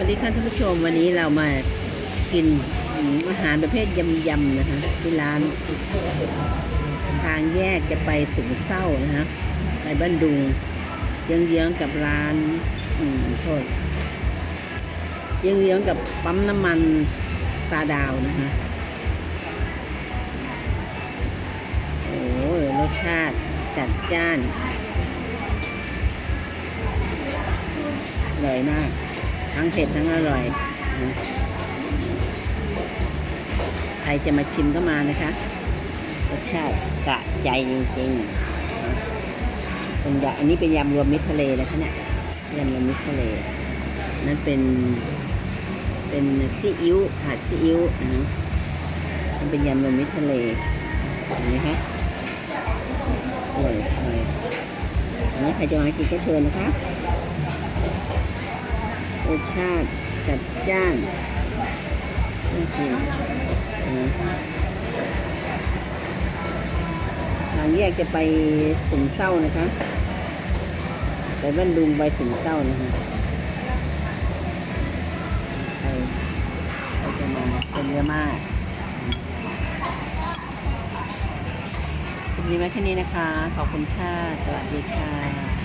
วัสดีค่ะท่านผู้ชมวันนี้เรามากินอาหารประเภทยำๆนะคะที่ร้าน ทางแยกจะไปสุนเศร้านะคะไปบ้านดุงเยื้องๆกับร้านอืมโทษเยื้องๆกับปั๊มน้ำมันตาดาวนะคะโอ้รสชาติจัดจ้านอร่อยมาก ทั้งเผ็ดทั้งอร่อย ใครจะมาชิมก็มานะคะรสชาติสะใจจริงๆเป็นยำอันนี้เป็นยำรวมมิตรทะเลนะคะเนี่ยยำรวมมิตรทะเล นั่นเป็นเป็นซีอิ๊วผัดซีอิ๊วนะฮะมันเป็นยำรวมมิตรทะเลเห็นไหมคะอร่อยอร่อยอันนี้ใครจะมากินก็เชิญนะคะ รสชาติจัดจ้านน่ากินนะทางแยกจะไปสุนเศร้านะคะ ไปบ้านดุงไปสุนเศร้านะคะไปไปจะมาเป็นเยอะมากคลิปนี้ไว้แค่นี้นะคะ ขอบคุณค่ะ สวัสดีค่ะ